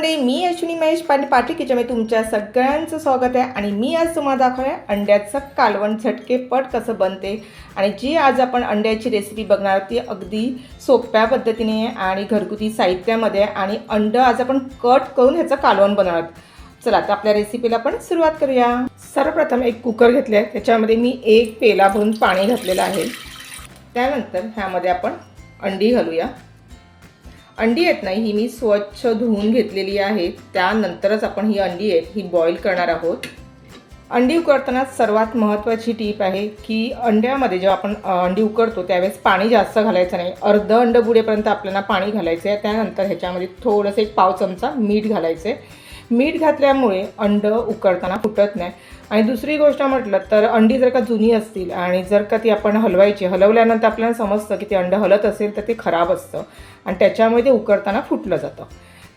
मंडळी मी अश्विनी महेश पांडे पाटील किचनमध्ये तुमच्या सगळ्यांचं स्वागत आहे आणि मी आज तुम्हाला दाखवलं आहे अंड्याचं कालवण झटकेपट कसं बनते. आणि जी आज आपण अंड्याची रेसिपी बघणार ती अगदी सोप्या पद्धतीने आहे आणि घरगुती साहित्यामध्ये आहे आणि अंडं आज आपण कट करून ह्याचं कालवण बनवणार चला आता आपल्या रेसिपीला आपण सुरुवात करूया. सर्वप्रथम एक कुकर घेतले आहे त्याच्यामध्ये मी एक पेला भरून पाणी घातलेलं आहे. त्यानंतर ह्यामध्ये आपण अंडी घालूया. अंडी आहेत नाही ही मी स्वच्छ धुवून घेतलेली आहे. त्यानंतरच आपण ही अंडी आहेत ही बॉईल करणार आहोत. अंडी उकडताना सर्वात महत्त्वाची टीप आहे की अंड्यामध्ये जेव्हा आपण अंडी उकडतो त्यावेळेस पाणी जास्त घालायचं नाही. अर्ध अंड बुडेपर्यंत आपल्याला पाणी घालायचं आहे. त्यानंतर ह्याच्यामध्ये थोडंसं एक पाव चमचा मीठ घालायचं आहे. मीठ घातल्यामुळे अंड उकडताना फुटत नाही. आणि दुसरी गोष्ट म्हटलं तर अंडी जर का जुनी असतील आणि जर का ती आपण हलवायची हलवल्यानंतर आपल्याला समजतं की ते अंड हलत असेल तर ते खराब असतं आणि त्याच्यामुळे ते उकडताना फुटलं जातं.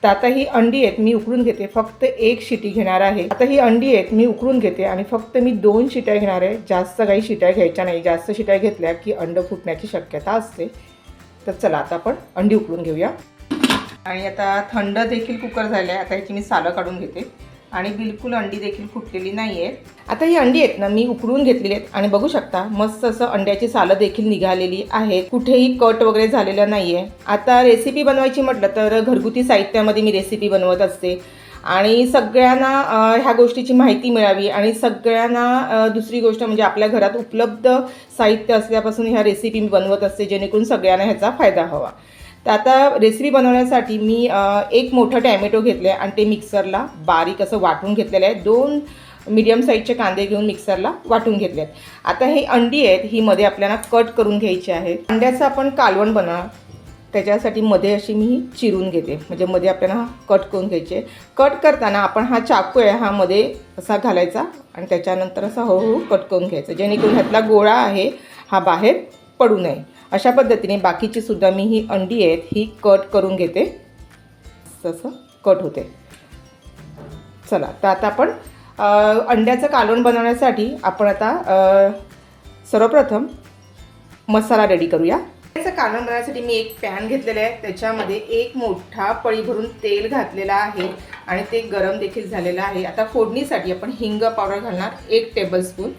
तर आता ही अंडी आहेत मी उकळून घेते. फक्त एक शिटी घेणार आहे. आता ही अंडी आहेत मी उकळून घेते आणि फक्त मी दोन शिट्या घेणार आहे. जास्त काही शिट्या घ्यायच्या नाही. जास्त शिट्या घेतल्या की अंड फुटण्याची शक्यता असते. तर चला आता आपण अंडी उकळून घेऊया. आणि आता थंड देखील कुकर झाले आहे आता ह्याची मी सालं काढून घेते. आणि बिलकुल अंडी देखील फुटलेली नाही आहेत आता ही अंडी आहेत ना मी उकडून घेतलेली आहेत. आणि बघू शकता मस्त असं अंड्याची सालं देखील निघालेली आहेत. कुठेही कट वगैरे झालेलं नाही आहे आता रेसिपी बनवायची म्हटलं तर घरगुती साहित्यामध्ये मी रेसिपी बनवत असते. आणि सगळ्यांना ह्या गोष्टीची माहिती मिळावी. आणि सगळ्यांना दुसरी गोष्ट म्हणजे आपल्या घरात उपलब्ध साहित्य असल्यापासून ह्या रेसिपी मी बनवत असते जेणेकरून सगळ्यांना ह्याचा फायदा हवा तर आता रेसिपी बनवण्यासाठी मी एक मोठं टॅमॅटो घेतलं आहे आणि ते मिक्सरला बारीक असं वाटून घेतलेलं आहे. दोन मीडियम साईजचे कांदे घेऊन मिक्सरला वाटून घेतले आहेत आता हे अंडी आहेत ही मध्ये आपल्याला कट करून घ्यायची आहे. अंड्याचं आपण कालवण बनवणार. त्याच्यासाठी मध्ये अशी मी चिरून घेते. म्हणजे मध्ये आपल्याला कट करून घ्यायचे. कट करताना आपण हा चाकू आहे हा मध्ये असा घालायचा आणि त्याच्यानंतर असा हळूहळू कट करून घ्यायचा. जेणेकरून ह्यातला गोळा आहे हा बाहेर पडू नये. अशा पद्धतीने बाकीची सुद्धा मी ही अंडी आहेत ही कट करून घेते. तसं कट होते. चला तर आता आपण अंड्याचं कालवण बनवण्यासाठी आपण आता सर्वप्रथम मसाला रेडी करूया. त्याचं कालवण बनवण्यासाठी मी एक पॅन घेतलेलं आहे. त्याच्यामध्ये एक मोठा पळी भरून तेल घातलेला आहे आणि ते गरम देखील झालेलं आहे. आता फोडणीसाठी आपण हिंग पावडर घालणार एक टेबलस्पून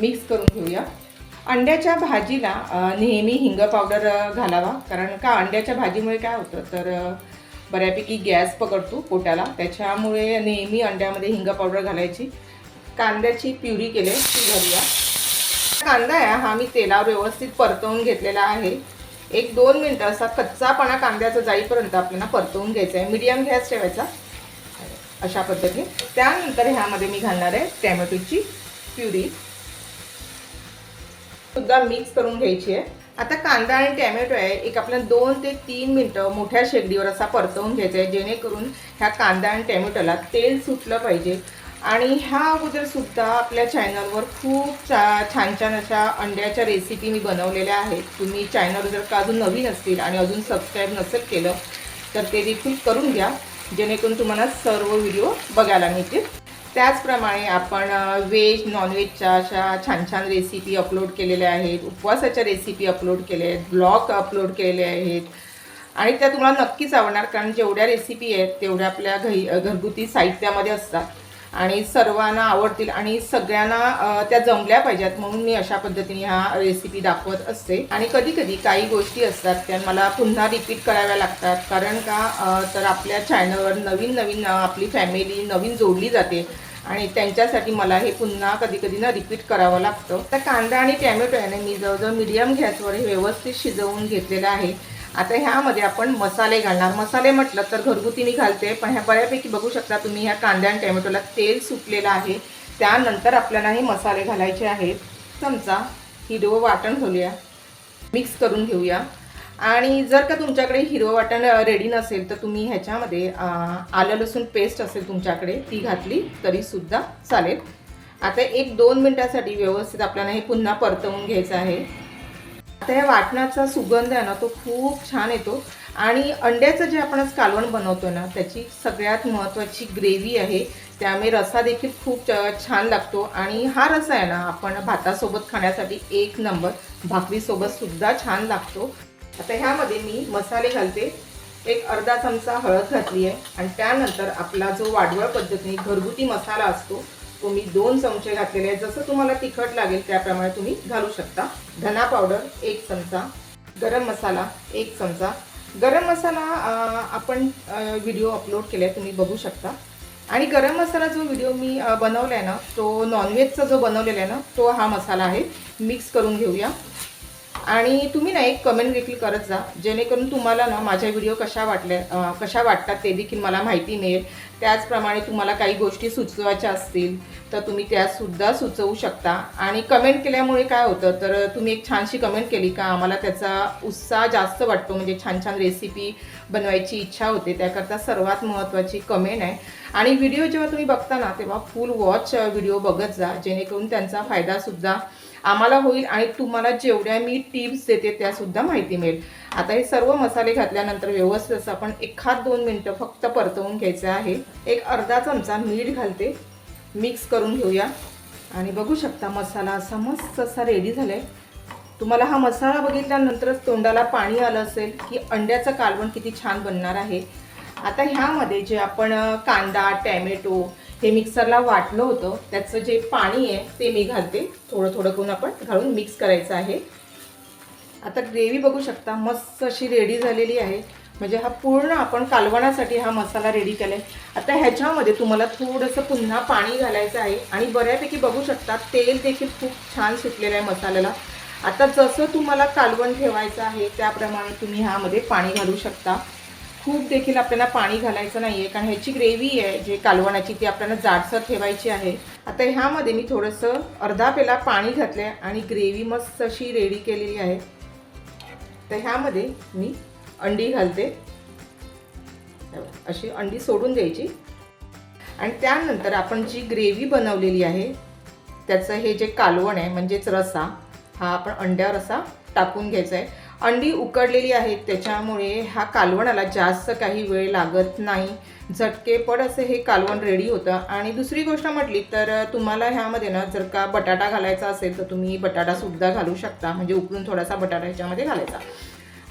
मिक्स करून घेऊया. अंड्याच्या भाजीला नेहमी हिंग पावडर घालावा. कारण का अंड्याच्या भाजीमुळे काय होतं? तर बऱ्यापैकी गॅस पकडतो पोटाला. त्याच्यामुळे नेहमी अंड्यामध्ये हिंग पावडर घालायची. कांद्याची प्युरी केली ती घालूया. कांदा आहे हा मी तेलावर व्यवस्थित परतवून घेतलेला आहे. एक दोन मिनटं असा कच्चापणा कांद्याचा जाईपर्यंत आपल्याला परतवून घ्यायचा आहे. मीडियम गॅस ठेवायचा. अशा पद्धतीने. त्यानंतर ह्यामध्ये मी घालणार आहे टॅमॅटोची प्युरी. सुद्धा मिक्स करून घ्यायची आहे. आता कांदा आणि टॅमॅटो आहे एक आपल्याला दोन ते तीन मिनटं मोठ्या शेगडीवर असा परतवून घ्यायचा आहे जेणेकरून ह्या कांदा आणि टॅमॅटोला तेल सुटलं पाहिजे. आणि ह्या अगोदरसुद्धा आपल्या चॅनलवर खूप चा छान छान अशा अंड्याच्या रेसिपी मी बनवलेल्या आहेत. तुम्ही चॅनल जर का अजून नवीन असतील आणि अजून सबस्क्राईब नसेल केलं तर ते देखील करून घ्या जेणेकरून तुम्हाला सर्व व्हिडिओ बघायला मिळतील. त्याचप्रमाणे आपण व्हेज नॉनव्हेजच्या अशा छान छान रेसिपी अपलोड केलेल्या आहेत उपवासाच्या रेसिपी अपलोड केल्या आहेत ब्लॉग अपलोड केलेले आहेत. आणि त्या तुम्हाला नक्कीच आवडणार कारण जेवढ्या रेसिपी आहेत तेवढ्या आपल्या घरी घरगुती साहित्यामध्ये असतात. आणि सर्वांना आवडतील आणि सगळ्यांना त्या जमल्या पाहिजेत म्हणून मी अशा पद्धतीने ह्या रेसिपी दाखवत असते. आणि कधी कधी काही गोष्टी असतात त्या मला पुन्हा रिपीट कराव्या लागतात. कारण का तर आपल्या चॅनलवर नवीन नवीन आपली फॅमिली नवीन जोडली जाते. आणि त्यांच्यासाठी मला हे पुन्हा कधी कधी ना रिपीट करावं लागतं. तर कांदा आणि टॅमॅटो याने मी जवळजवळ मीडियम गॅसवर हे व्यवस्थित शिजवून घेतलेलं आहे. आता ह्यामध्ये आपण मसाले घालणार. मसाले म्हटलं तर घरगुती मी घालते पण ह्या बऱ्यापैकी बघू शकता तुम्ही ह्या कांद्या आणि टॅमॅटोला तेल सुटलेलं आहे. त्यानंतर आपल्याला हे मसाले घालायचे आहेत. चमचा हिरवं वाटण घालूया. मिक्स करून घेऊया. आणि जर का तुमच्याकडे हिरवं वाटण रेडी नसेल तर तुम्ही ह्याच्यामध्ये आलं लसूण पेस्ट असेल तुमच्याकडे ती घातली तरीसुद्धा चालेल. आता एक दोन मिनटासाठी व्यवस्थित आपल्याला हे पुन्हा परतवून घ्यायचं आहे. आता या वाटणाचा सुगंध आहे ना तो खूप छान येतो. आणि अंड्याचं जे आपण कालवण बनवतो ना त्याची सगळ्यात महत्त्वाची ग्रेव्ही आहे. त्यामुळे रसा देखील खूप छान लागतो. आणि हा रसा आहे ना आपण भातासोबत खाण्यासाठी एक नंबर भाकरीसोबत सुद्धा छान लागतो. आता ह्यामध्ये मी मसाले घालते. एक अर्धा चमचा हळद घातली आहे. आणि त्यानंतर आपला जो वाढवळ पद्धतीने घरगुती मसाला असतो तो मी दोन चमचे घातलेले आहेत. जसं तुम्हाला तिखट लागेल त्याप्रमाणे तुम्ही घालू शकता. धना पावडर एक चमचा. गरम मसाला एक चमचा. गरम मसाला आपण व्हिडिओ अपलोड केला आहे तुम्ही बघू शकता. आणि गरम मसाला जो व्हिडिओ मी बनवला आहे ना तो नॉनव्हेजचा जो बनवलेला आहे ना तो हा मसाला आहे. मिक्स करून घेऊया. आणि तुम्ही ना एक कमेंट देखील करत जा. जेणेकरून तुम्हाला ना माझ्या व्हिडिओ कशा वाटल्या कशा वाटतात ते देखील मला माहिती मिळेल. त्याचप्रमाणे तुम्हाला काही गोष्टी सुचवायच्या असतील तर तुम्ही त्यासुद्धा सुचवू शकता. आणि कमेंट केल्यामुळे काय होतं तर तुम्ही एक छानशी कमेंट केली का? आम्हाला त्याचा उत्साह जास्त वाटतो. म्हणजे छान छान रेसिपी बनवायची इच्छा होते त्याकरता सर्वात महत्त्वाची कमेंट आहे. आणि व्हिडिओ जेव्हा तुम्ही बघता ना तेव्हा फुल वॉच व्हिडिओ बघत जा जेणेकरून त्यांचा फायदासुद्धा आम्हाला होईल आणि तुम्हाला जेवढ्या मी टिप्स देते त्यासुद्धा माहिती मिळेल. आता हे सर्व मसाले घातल्यानंतर व्यवस्थित असं आपण एखाद दोन मिनटं फक्त परतवून घ्यायचं आहे. एक अर्धा चमचा मीठ घालते. मिक्स करून घेऊया. आणि बघू शकता मसाला असा मस्त असा रेडी झाला आहे तुम्हाला हा मसाला बघितल्यानंतरच तोंडाला पाणी आलं असेल की अंड्याचं कालवण किती छान बनणार आहे. आता ह्यामध्ये जे आपण कांदा टॅमॅटो हे मिक्सरला वाटलं होतं त्याचं जे पाणी आहे ते मी घालते. थोडं थोडं करून आपण घालून मिक्स करायचं आहे. आता ग्रेव्ही बघू शकता मस्त अशी रेडी झालेली आहे. म्हणजे हा पूर्ण आपण कालवणासाठी हा मसाला रेडी केला आहे आता ह्याच्यामध्ये तुम्हाला थोडंसं पुन्हा पाणी घालायचं आहे. आणि बऱ्यापैकी बघू शकता तेल देखील खूप छान सुटलेलं आहे मसाल्याला. आता जसं तुम्हाला कालवण ठेवायचं आहे त्याप्रमाणे तुम्ही ह्यामध्ये पाणी घालू शकता. खूप देखील आपल्याला पाणी घालायचं नाही आहे कारण ह्याची ग्रेव्ही आहे जे कालवणाची ती आपल्याला जाडसर ठेवायची आहे. आता ह्यामध्ये मी थोडंसं अर्धा पेला पाणी घातलं आहे आणि ग्रेव्ही मस्त अशी रेडी केलेली आहे. तर ह्यामध्ये मी अंडी घालते. अशी अंडी सोडून द्यायची. आणि त्यानंतर आपण जी ग्रेव्ही बनवलेली आहे त्याचं हे जे कालवण आहे म्हणजेच रसा हा आपण अंड्यावर असा टाकून घ्यायचा आहे. अंडी उकडलेली आहेत त्याच्यामुळे हा कालवणाला जास्त काही वेळ लागत नाही. झटकेपड असं हे कालवण रेडी होतं. आणि दुसरी गोष्ट म्हटली तर तुम्हाला ह्यामध्ये ना जर का बटाटा घालायचा असेल तर तुम्ही बटाटासुद्धा घालू शकता. म्हणजे उकडून थोडासा बटाटा ह्याच्यामध्ये घालायचा.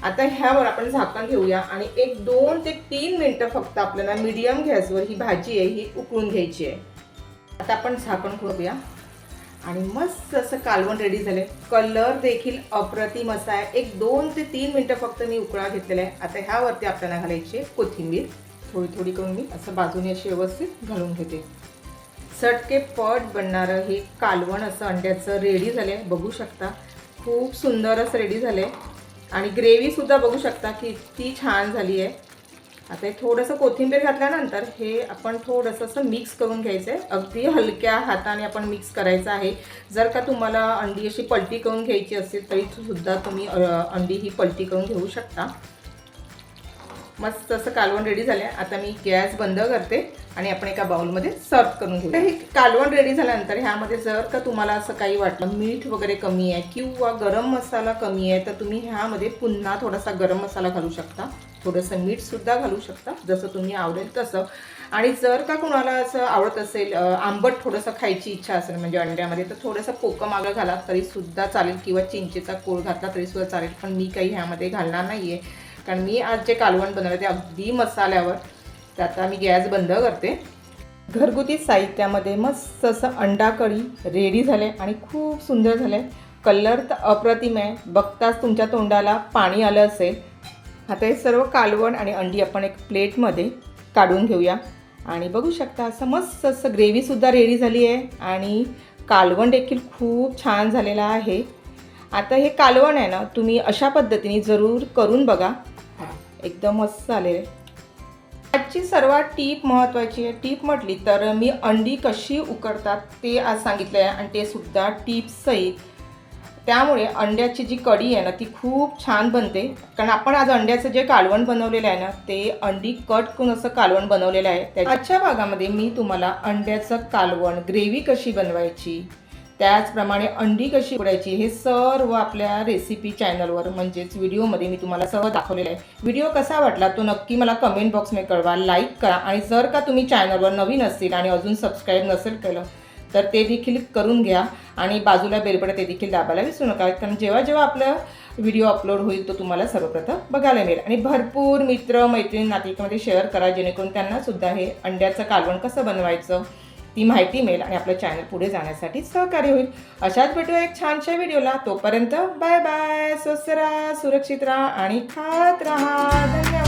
आता ह्यावर आपण झाकण घेऊया आणि एक दोन ते तीन मिनटं फक्त आपल्याला मीडियम गॅसवर ही भाजी आहे ही उकळून घ्यायची आहे. आता आपण झाकण खोलूया आणि मस्त असं कालवण रेडी झालंय. कलर देखील अप्रतिम असा आहे. एक दोन ते तीन मिनटं फक्त मी उकळा घेतलेला आहे. आता ह्यावरती आपल्याला घालायची आहे कोथिंबीर. थोडी थोडी करून मी असं बाजूने अशी व्यवस्थित घालून घेते. सटके पट बनणारं हे कालवण असं अंड्याचं रेडी झालं आहे बघू शकता. खूप सुंदर असं रेडी झालं आहे आणि ग्रेव्हीसुद्धा बघू शकता की इतकी छान झाली आहे. आता हे थोडंसं कोथिंबीर घातल्यानंतर हे आपण थोडंसं असं मिक्स करून घ्यायचं आहे. अगदी हलक्या हाताने आपण मिक्स करायचं आहे. जर का तुम्हाला अंडी अशी पलटी करून घ्यायची असेल तरी सुद्धा तुम्ही अंडी ही पलटी करून घेऊ शकता. मस्त असं कालवण रेडी झालं आहे आता मी गॅस बंद करते आणि आपण एका बाउलमध्ये सर्व करून घेऊ हे कालवण रेडी झाल्यानंतर ह्यामध्ये जर का तुम्हाला असं काही वाटलं मीठ वगैरे कमी आहे किंवा गरम मसाला कमी आहे तर तुम्ही ह्यामध्ये पुन्हा थोडासा गरम मसाला घालू शकता. थोडंसं मीठसुद्धा घालू शकता जसं तुम्ही आवडेल तसं. आणि जर का कोणाला असं आवडत असेल आंबट थोडंसं खायची इच्छा असेल म्हणजे अंड्यामध्ये तर थोडंसं कोकम मागं घाला तरीसुद्धा चालेल. किंवा चिंचेचा कोळ घातला तरीसुद्धा चालेल. पण मी काही ह्यामध्ये घालणार नाही आहे कारण मी आज जे कालवण बनवलं ते अगदी मसाल्यावर तर आता मी गॅस बंद करते. घरगुती साहित्यामध्ये मस्त असं अंडा कढी रेडी झाले आणि खूप सुंदर झालं. आहे कलर तर अप्रतिम आहे. बघताच तुमच्या तोंडाला पाणी आलं असेल. आता हे सर्व कालवण आणि अंडी आपण एक प्लेटमध्ये काढून घेऊया. आणि बघू शकता असं मस्त असं ग्रेव्हीसुद्धा रेडी झाली आहे. आणि कालवण देखील खूप छान झालेलं आहे. आता हे कालवण आहे ना तुम्ही अशा पद्धतीने जरूर करून बघा. एकदम मस्त आलेलं आजची सर्वात टीप महत्त्वाची आहे. टीप म्हटली तर मी अंडी कशी उकडतात ते आज सांगितलं आहे आणि ते सुद्धा टिप्ससहित त्यामुळे अंड्याची जी कढी आहे ना ती खूप छान बनते. कारण आपण आज अंड्याचं जे कालवण बनवलेलं आहे ना ते अंडी कट करून असं कालवण बनवलेलं आहे. त्या आजच्या भागामध्ये मी तुम्हाला अंड्याचं कालवण ग्रेव्ही कशी बनवायची त्याचप्रमाणे अंडी कशी उकडायची हे सर्व आपल्या रेसिपी चॅनलवर म्हणजेच व्हिडिओमध्ये मी तुम्हाला सर्व दाखवलेलं आहे. व्हिडिओ कसा वाटला तो नक्की मला कमेंट बॉक्समध्ये कळवा. लाईक करा आणि जर का तुम्ही चॅनलवर नवीन असतील आणि अजून सबस्क्राईब नसेल केलं तर ते देखील करून घ्या आणि बाजूला बेलबडं ते देखील दाबायला विसरू नका कारण जेव्हा जेव्हा आपलं व्हिडिओ अपलोड होईल तो तुम्हाला सर्वप्रथम बघायला मिळेल. आणि भरपूर मित्र मैत्रिणी नातेवाईकामध्ये शेअर करा जेणेकरून त्यांनासुद्धा हे अंड्याचं कालवण कसं बनवायचं ती माहिती मिळेल आणि आपलं चॅनल पुढे जाण्यासाठी सहकार्य होईल. अशाच भेटूया एक छानशा व्हिडिओला तोपर्यंत बाय बाय स्वस्त राहा सुरक्षित राहा आणि खात राहा. धन्यवाद.